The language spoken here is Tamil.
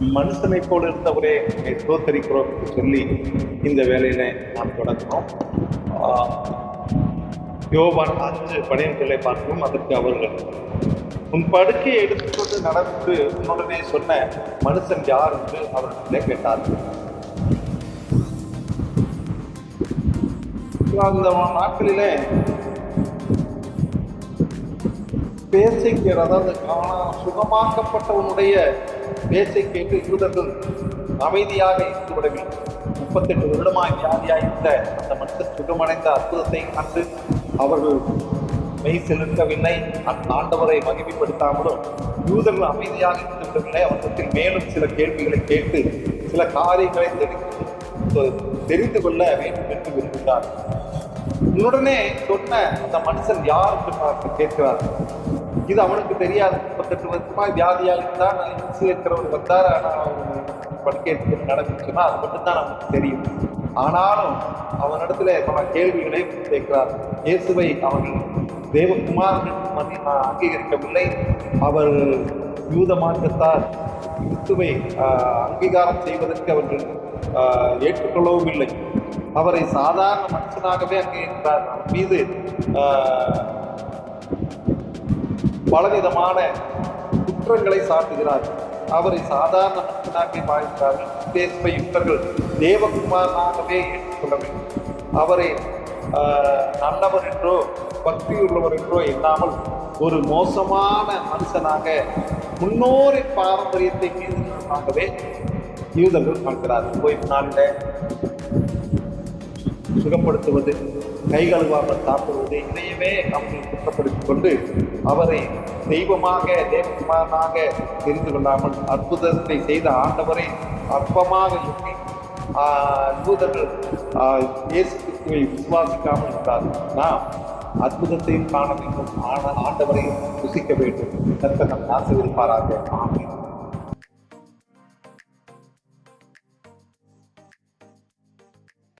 மனுஷனை போல இருந்தவரே உம்மை தோத்தரிக்கிறோம் என்று சொல்லி இந்த வேலையில நாம் தொடங்கினோம். ஆஹ், யோவான் அஞ்சு பனிரெண்டுகளை பார்க்கிறோம் அதற்கு அவர்கள் உன் படுக்கையை எடுத்துக்கொண்டு நடந்து உன்னுடனே சொன்ன மனுஷன் யார்? என்று அவர்களிடத்திலே கேட்டார்கள். அந்த நாட்களிலே பேச்சை கேட்டு அதாவது காணா- சுகமாக்கப்பட்டவனுடைய பேச்சை கேட்டு யூதர்கள் அமைதியாக இருந்து விடவில்லை முப்பத்தெட்டு வருடமாய் வியாதியாக இருந்த அந்த மனுஷன் சுகமடைந்த அற்புதத்தை கண்டு அவர்கள் மெய் செலுத்தவில்லை. அந்த ஆண்டவரை மகிமைப்படுத்தாமலும் யூதர்கள் அமைதியாக இருந்து விடவில்லை. அவர்களிடத்தில் மேலும் சில கேள்விகளை கேட்டு சில காரியங்களை தெரிந்து தெரிந்து கொள்ள வேண்டும் என்று விரும்புகிறார். உடனே சொன்ன அந்த மனுஷன் யார் என்று பார்த்து கேட்கிறார். இது அவனுக்கு தெரியாது. முப்பத்தெட்டு வருஷமாக வியாதியாக இருந்தால் இருக்கிறவர் வந்தார் ஆனால் அவர் படுக்கை நடந்துச்சுன்னா அது மட்டும்தான் நமக்கு தெரியும். ஆனாலும் அவனிடத்துல பல கேள்விகளை கேட்கிறார். இயேசுவை அவர்கள் தேவகுமாரன் என்று அங்கீகரிக்கவில்லை. அவர் யூத மாற்றத்தார் கிறிஸ்துவை அங்கீகாரம் செய்வதற்கு அவர்கள் ஏற்றுக்கொள்ளவும் இல்லை அவரை சாதாரண மனுஷனாகவே அங்கீகரித்தார் மீது பலவிதமான குற்றங்களை சாட்டுகிறார். அவரை சாதாரண மனுஷனாகவே பாய்கிறார்கள் தேசபை யுக்தர்கள் தேவகுமாரனாகவே ஏற்றுக்கொள்ள வேண்டும். அவரை ஆஹ், நல்லவர் என்றோ பக்தியுள்ளவர் என்றோ இல்லாமல் ஒரு மோசமான மனுஷனாக முன்னோரின் பாரம்பரியத்தை மீதுமாகவே யூதர்கள் பார்க்கிறார்கள். போய் நாளில் சுகப்படுத்துவது கை கழுவாமல் சாப்பிடுவதை இதையவே அவர்கள் குற்றப்படுத்திக் கொண்டு அவரை தெய்வமாக தேவகுமாரனாக தெரிந்து கொள்ளாமல் அற்புதத்தை செய்த ஆண்டவரை அற்பமாக சொல்லி ஆஹ், இயேசு கிறிஸ்துவை விசுவாசிக்காமல் இருந்தார் நாம் அற்புதத்தையும் காண வேண்டும். ஆன ஆண்டவரையும் ருசிக்க வேண்டும். கர்த்தர் நம் ஆசீர்வதிப்பாராக. ஆமென்.